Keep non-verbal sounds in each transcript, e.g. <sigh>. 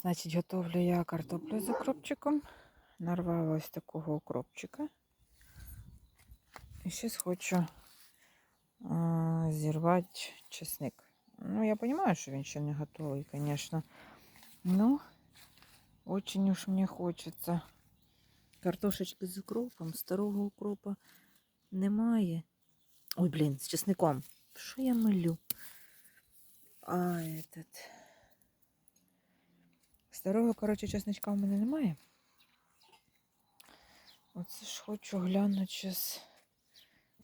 Значить, готовлю я картоплю з укропчиком. Нарвала ось такого укропчика. І зараз хочу а, зірвати чесник. Ну, я розумію, що він ще не готовий, звісно. Ну, очень уж мені хочеться. Картошечки з укропом, старого укропа немає. Ой, блін, з чесником. Що я милю? А, этот... Старого, коротше, чесничка в мене немає. Оце ж хочу глянути зараз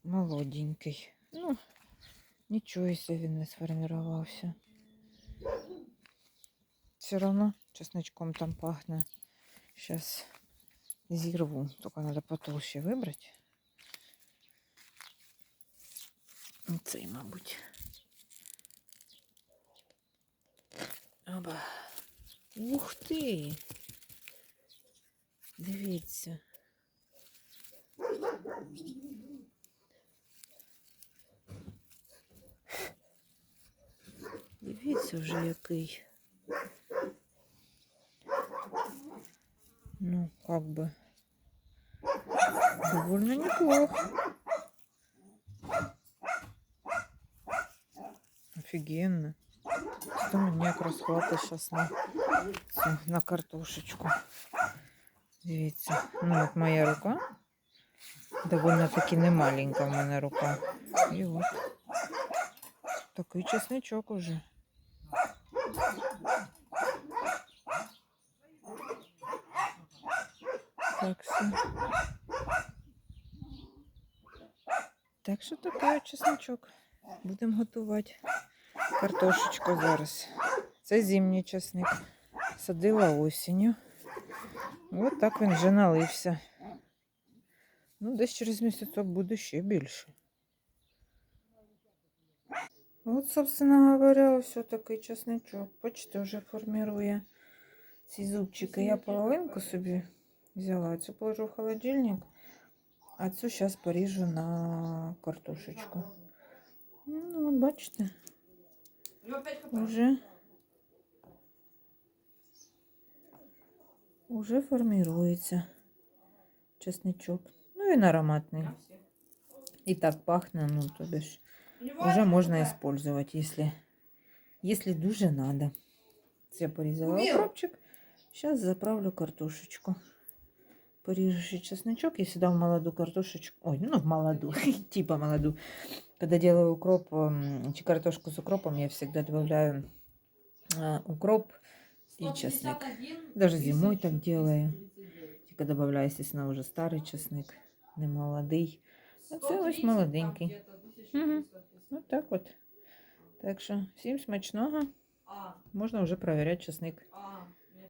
молоденький. Ну, нічого, якщо він не сформувався. Все одно чесничком там пахне. Зараз зірву. Тільки треба потолще вибрати. Цей, мабуть. Оба. Ух ти! Дивіться. Дивіться вже який. Ну, как бы. Довольно неплохо. Офигенно. Что мне якраз хватить на, на картошечку. Дивіться. Ну, от моя рука. Довольно таки не маленька в мене рука. І от. Такий чесничок уже. Так що. Так що такий чесничок. Будемо готувати картошечку зараз. Це зимній чесник. Садила осінню. От так він вже налився. Ну, десь через місяцок буде ще більше. От, собственно говоря, ось такий чесничок. Бачите, вже формирує ці зубчики. Я половинку собі взяла, цю положу в холодильник, а цю зараз поріжу на картошечку. Ну, от бачите, уже, уже формирується чесничок. Ну, він ароматний. І так пахне, ну, то бишь, уже можна использовать, если, если дуже надо. Це я порізала укропчик. Сейчас заправлю картошечку. Порежу еще чесночок. Я сюда в молоду картошечку. Ой, ну в молоду, <laughs> типа молоду. Когда делаю укроп, картошку с укропом, я всегда добавляю укроп и чеснок. Даже зимой так делаю. Тільки добавляю, естественно, уже старий чесник, не молодий. А це ось молоденький. Угу. От так от. Так що всім смачного. Можна вже перевіряти чесник.